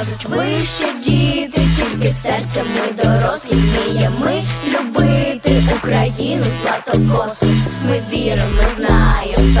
кажуть, ви ще діти, тільки серцем ми дорослі вміємо любити Україну златокосу. Ми віримо, знаємо,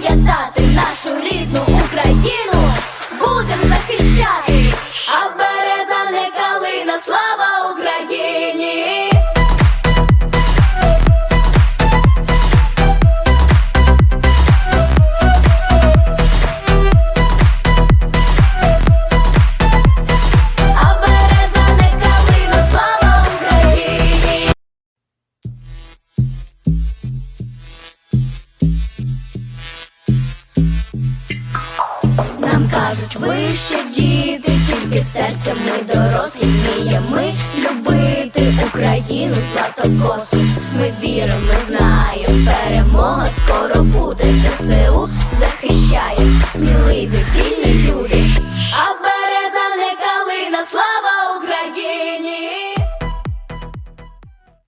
Нам кажуть, ви ще діти, тільки серцем ми дорослі вміємо любити Україну златокосу. Ми віримо, знаємо, перемога скоро буде. ЗСУ захищає сміливі вільні